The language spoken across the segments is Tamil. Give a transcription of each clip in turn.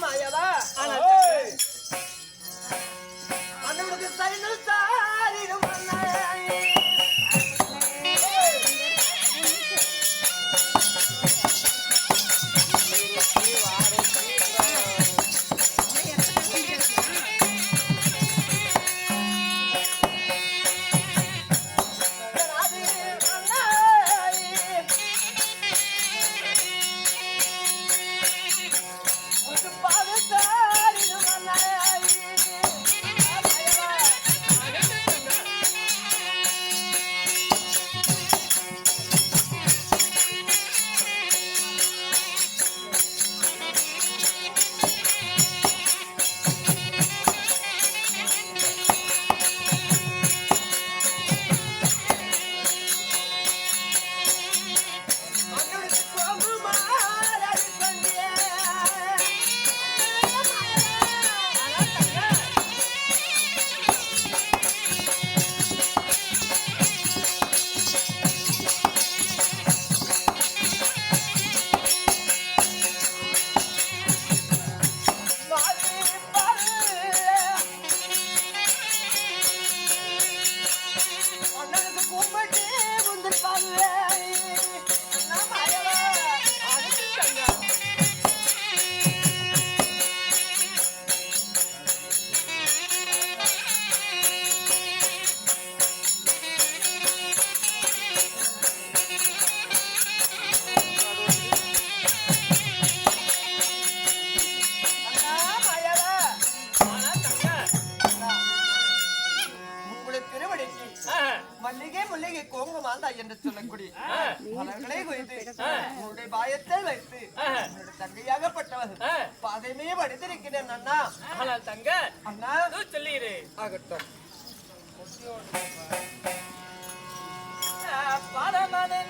மாயவா ஏய், பாதமே படித்திருக்கிறேன் அண்ணா. ஆனால் தங்க அண்ணா. சொல்லிடு ஆகட்டும். பாடமதை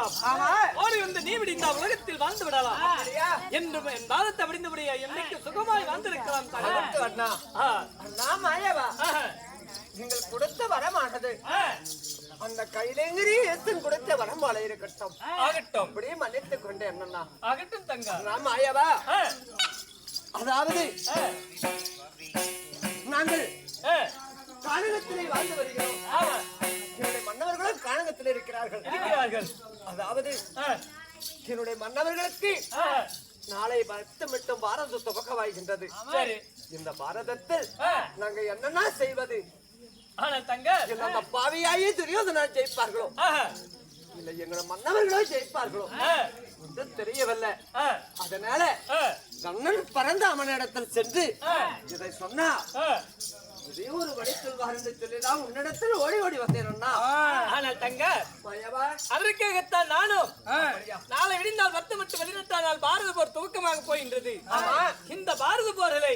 விடலாம். ஆமா ஓடி வந்து நீ விடிந்த உலகத்தில் வாழ்ந்து விடலாம். என்று என் பாதத்தை விடிந்தபடியா என்னைக்கு சுகமாய் அண்ணா மாயவா? நீங்கள் கொடுத்த வரமானது. அந்த கைலேங்கிரி ஏத்தன் கொடுத்த வரம் போல இருக்கட்டும் ஆகட்டும். அப்படியே மன்னித்துக் கொண்டேன் அண்ணா ஆகட்டும் தங்க. அண்ணா மாயவா? ஆ, அதாவது நாங்கள் ஆ, கானகத்திலே வாழ்ந்து வருகிறோம். கானகத்தில் இருக்கிறார்கள். இருக்கிறார்கள். அதாவது என்னுடைய மன்னவர்களுக்கு நாளை பத்து மட்டும் பாரத துவக்கமாகின்றது சரி. இந்த பாரதத்தில் நாங்க என்னென்ன செய்வது? தங்க இல்ல அந்த பாவியாயே துரியோதனா ஜெயிப்பார்களோ? இல்ல எங்களோட மன்னவர்களோ ஜெயிப்பார்களோ? ஒன்றும் தெரியவில்லை. அதனால கண்ணன் பரந்த அவனிடத்தில் சென்று இதை சொன்னா ஒரு சொல்வார் என்று சொல்லிதான் உன்னிடத்தில் ஓடி ஓடி வந்தேன் அண்ணா ஆனால் தங்க அதற்காகத்தான் நானும் நாளை விடிந்தால் பத்து மற்றும் பதினெட்டாம் நாள் பாரத போர் துவக்கமாக போகின்றது ஆமா இந்த பாரத போர்களை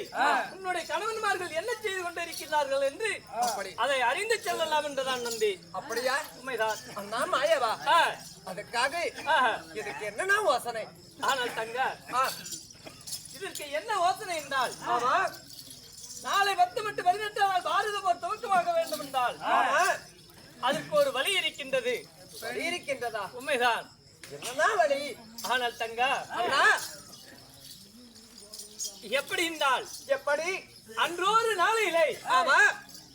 உன்னுடைய கணவன்மார்கள் என்ன செய்து கொண்டிருக்கிறார்கள் என்று அதை அறிந்து செல்லலாம் என்றுதான் நம்பி அப்படியா? உண்மைதான். அண்ணா மாயவா? அதுக்காக. இதுக்கு என்னன்னா யோசனை? ஆனால் தங்க இதற்கு என்ன யோசனை என்றால் ஆமா. நாளை பத்து மற்றும் பதினெட்டாம் நாள் பாரத போர் துவக்கமாக வேண்டும் என்றால் அதற்கு ஒரு வழி இருக்கின்றது. வழி இருக்கின்றதா? உண்மைதான். என்னன்னா வழி? ஆனால் தங்க எப்படி என்றால் எப்படி? அன்றொரு நாளையிலே ஆமா.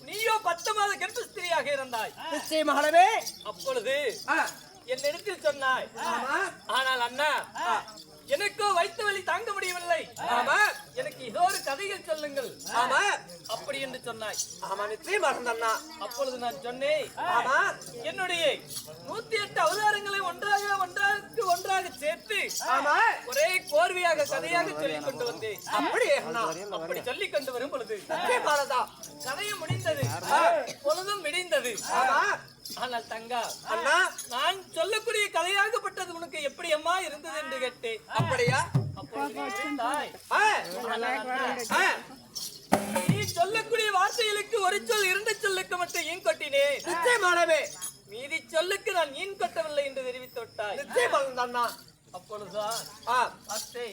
நீயோ பத்து மாத கர்ப்பஸ்திரியாக இருந்தாய். நிச்சயமாகவே. அப்பொழுது ஆ, என்னிடத்தில் சொன்னாய். ஆனால் அண்ணா எனக்கோ வைத்த வலி தாங்க முடியவில்லை. ஆமா எனக்கு இதோ ஒரு கதைகள் சொல்லுங்கள். ஆமா அப்படி என்று சொன்னாய். ஆமா நிச்சயமாக அண்ணா. அப்பொழுது நான் சொன்னேன் ஆமா. என்னுடைய நூத்தி எட்டு அவதாரங்களை ஒன்றாக ஒன்றாக ஒன்றாக சேர்த்து ஆமா. ஒரே கோர்வையாக கதையாக சொல்லிக் கொண்டு வந்தேன். அப்படி அண்ணா. அப்படி சொல்லிக் கொண்டு வரும் பொழுது கதையும் முடிந்தது. பொழுதும் விடிந்தது. ஆமா. ஆனால் தங்கா அண்ணா நான் சொல்லக்கூடிய கதையாகப்பட்டது உனக்கு எப்படி அம்மா இருந்தது என்று கேட்டேன். அப்படியா? நீ சொல்லக்கூடிய வார்த்தைகளுக்கு ஒரு சொல் இரண்டு சொல்லுக்கு மட்டும் ஈன் கொட்டினேன் நிச்சயமானவே மீதி சொல்லுக்கு நான் ஈன் கொட்டவில்லை என்று தெரிவித்து விட்டாய். நிச்சயமாக அண்ணா அப்பொழுதுதான் அத்தை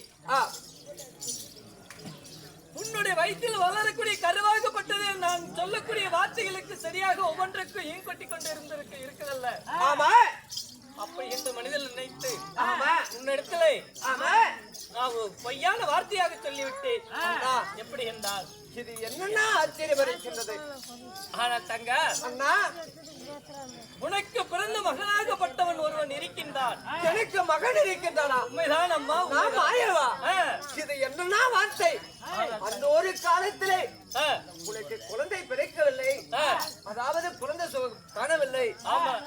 உன்னுடைய வயிற்றில் வளரக்கூடிய கருவாகப்பட்டது நான் சொல்லக்கூடிய வார்த்தைகளுக்கு சரியாக ஒவ்வொன்றுக்கும் ஈன் கொட்டி கொண்டு இருந்திருக்கு இருக்குதல்ல? ஆமா. அப்படி என்று மனிதன் நினைத்து ஆமா. உன்னிடத்திலே ஆமா. நான் பொய்யான வார்த்தையாக சொல்லிவிட்டேன். எப்படி என்றால் இது என்னன்னா ஆச்சரியம் இருக்கின்றது ஆனா தங்க அண்ணா. உனக்கு பிறந்த மகனாகப்பட்டவன் ஒருவன் இருக்கின்றான். எனக்கு மகன் இருக்கின்றானா? உண்மைதான் அம்மா நான் உண்மைதான். மாயவா? ஆ, இது என்னன்னா வார்த்தை? அந்த ஒரு காலத்திலே உனக்கு குழந்தை பிறக்கவில்லை. அதாவது குழந்தை காணவில்லை.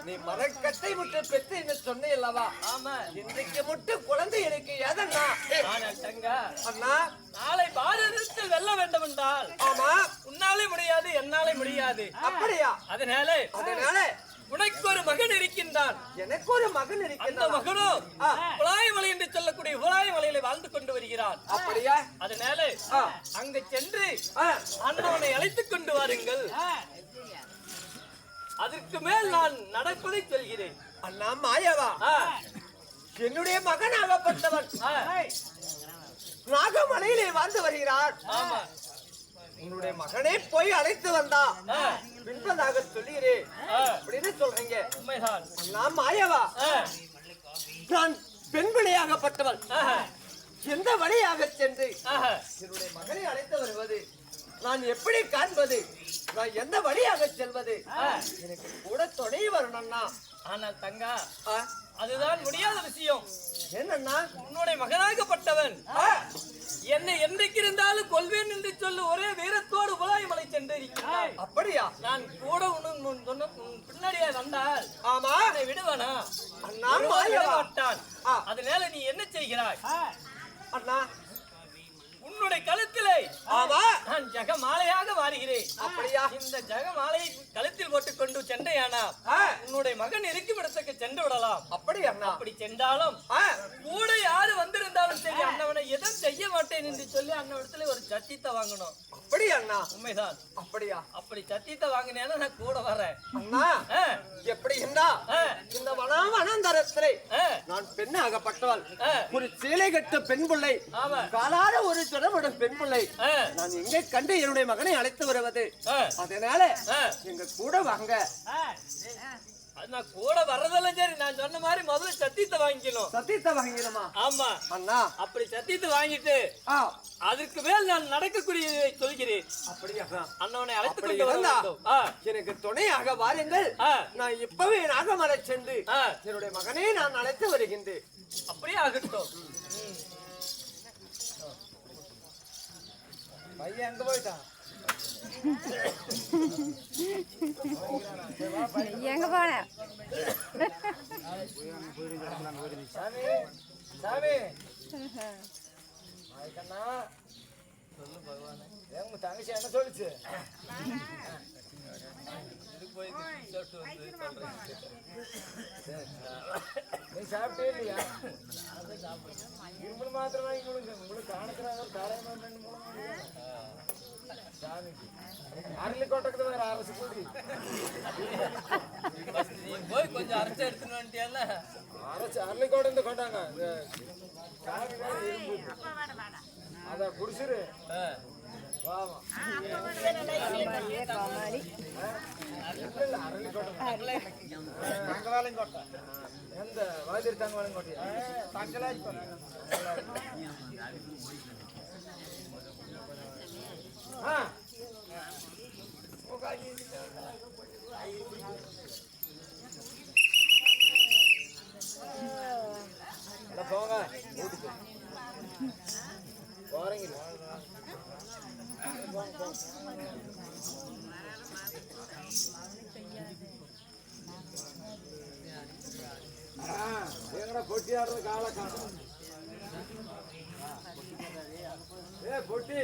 நீ மரக்கட்டை முட்டு பெற்று என்று சொன்னே அல்லவா இன்றைக்கு மட்டும் குழந்தை எனக்கு எதண்ணா அண்ணா. நாளை பாரதத்தில் வெல்ல வேண்டும் என்றால் ஆமா. உன்னாலே முடியாது என்னாலே முடியாது. அப்படியா? அதனால அதனால உனக்கு ஒரு மகன் இருக்கின்றான். எனக்கு ஒரு மகன் இருக்கின்றான். மகனும். புலாயமலை சொல்லக்கூடிய புலாயமலையில வாழ்ந்து கொண்டு வருகிறான். அப்படியா? அதனால. அங்கு சென்று அண்ணவனை அழைத்துக் கொண்டு வாருங்கள். அதற்கு மேல் நான் நடப்பதை சொல்கிறேன். அண்ணா மாயவா? என்னுடைய மகன் ஆகப்பட்டவன். நாகமலையிலே வாழ்ந்து வருகிறார் உன்னுடைய மகனே போய் அழைத்து வந்தா. பின்பதாக சொல்லுகிறேன். அப்படின்னு சொல்றீங்க. அண்ணா மாயவா? நான் பெண் பிள்ளையாகப்பட்டவள் ஆஹா, எந்த வழியாக சென்று. என்னுடைய மகனை அழைத்து வருவது? நான் எப்படி காண்பது? நான் எந்த வழியாக செல்வது? எனக்கு கூட துணை வரணும்னா ஆனால் தங்கா அதுதான் முடியாத விஷயம். என்னண்ணா? உன்னுடைய மகனாகப்பட்டவன். என்னை என்றைக்கு இருந்தாலும் கொல்வேன் என்று சொல்லி ஒரே வீரத்தோடு புலாயமலை சென்று இருக்கிறாய் அப்படியா? நான் கூட உன் பின்னாடியே வந்தால் ஆமா. என்னை விடுவானா? ஆ. அதனால நீ என்ன செய்கிறாய்? அண்ணா. உன்னுடைய கழுத்திலே ஆமா. நான் ஜெகமாலையாக மாறுகிறேன். அப்படியா? இந்த ஜெகமாலையை கழுத்தில் போட்டுக்கொண்டு சென்றையானா உன்னுடைய மகன் இருக்கும் இடத்துக்கு சென்று விடலாம். அப்படி அண்ணா? அப்படி சென்றாலும் கூட யாரு வந்திருந்தாலும் சரி அண்ணவனை எதுவும் செய்ய மாட்டேன் என்று சொல்லி அண்ணவிடத்துல ஒரு சத்தியத்தை வாங்கணும். அப்படி அண்ணா? உண்மைதான். அப்படியா? அப்படி சத்தியத்தை வாங்கினேன்னா நான் கூட வரேன் அண்ணா எப்படி இருந்தா? இந்த வனா வனாந்தரத்திலே நான் பெண்ணாகப்பட்டவள். ஆ. ஒரு சேலை கட்ட பெண் பிள்ளை. ஆமா. காலார ஒரு ஜனமிடும் பெண் பிள்ளை. நான் எங்கே கண்டு என்னுடைய மகனை அழைத்து வருவது? அதனால. எங்க கூட வாங்க. நான் கூட வர்றதெல்லாம் சரி. நான் சொன்ன மாதிரி முதல்ல சத்தியத்தை வாங்கிக்கணும். சத்தியத்தை வாங்கிடுமா ஆமா. அண்ணா. அப்படி சத்தியத்தை வாங்கிட்டு ஆ. அதற்கு மேல் நான் நடக்கக்கூடியதை சொல்கிறேன். அப்படியா அண்ணவனை அப்படி கொண்டு. ஆ, எனக்கு துணையாக வாருங்கள். நான் இப்பவே நாகமலை சென்று என்னுடைய மகனை நான் அழைத்து வருகின்றேன். அப்படியே ஆகட்டும். பையன் எங்க போயிட்டான்? எங்க போன? சாமி சாமி. கண்ணா ஏன் தங்கச்சி என்ன சொல்லுச்சு? நீ சாப்பிட்டே இல்லையா இருமல் மாத்திரம் வாங்கி கொடுங்க உங்களுக்கு காணக்கிறாங்க தாராயமா ரெண்டு மூணு சாமிக்கு அரளி வேற அரசு கூடி நீ போய் கொஞ்சம் அரைச்சு எடுத்துன்னு வந்துட்டியல்ல அரசு அரளி கோட்டை கொண்டாங்க இந்த சாமி வேற இரும்பு அத குடிச்சிரு எந்த வாதிரி தங்க கோட்டையா தங்கலாஜ் போங்க. ఏ పొట్టి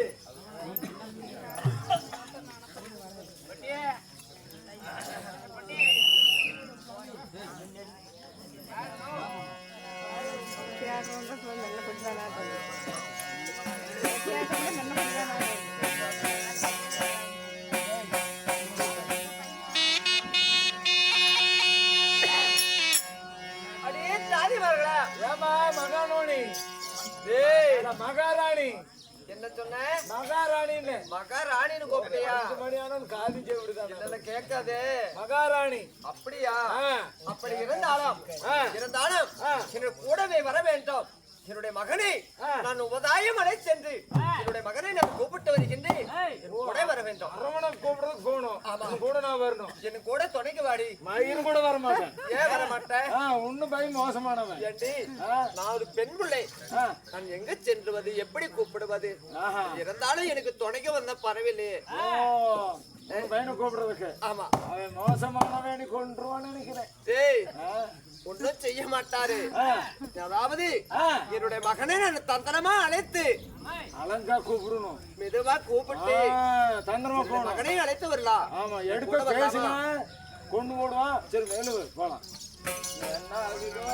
மகாராணி. என்ன சொன்ன? மகாராணின்னு. மகாராணின்னு கூப்பிட்டியா? அஞ்சு மணி ஆனாலும் காதி இதெல்லாம் கேட்காதே? மகாராணி. அப்படியா. அப்படி இருந்தாலும். இருந்தாலும் கூடவே வர வேண்டும். என்னுடைய மகனை. நான் உபதாயம் அடை சென்று என்னுடைய மகனை நான் கூப்பிட்டு வருகின்றேன். கூட வர வேண்டும். அரவணை கூப்பிடுறதுக்கு போகணும் கூட நான் வரணும். என் கூட துணைக்கு வாடி. மயிரும் கூட வர மாட்டேன். ஏன் வர மாட்டேன்? ஆ உன்னும் பயம் மோசமானவன். ஏண்டி ஒரு பெண் பிள்ளை. நான் எங்க சென்றுவது எப்படி கூப்பிடுவது? இருந்தாலும் எனக்கு துணைக்கு வந்த உன் பையனை கூப்பிடுறதுக்கு. ஆமா. அவன் மோசமானவன் கொண்டுருவான்னு நினைக்கிறேன். ஒன்றும் செய்ய மாட்டாரு. அதாவது. என்னுடைய மகனை நான் தந்திரமா அழைத்து அலங்கா கூப்பிடணும். மெதுவா கூப்பிட்டு தந்திரமா போகணும். மகனை அழைத்து வரலாம். ஆமா எடுக்க? பேசினா கொண்டு போடுவான் சரி மேலு போலாம். என்ன ஆகுதோ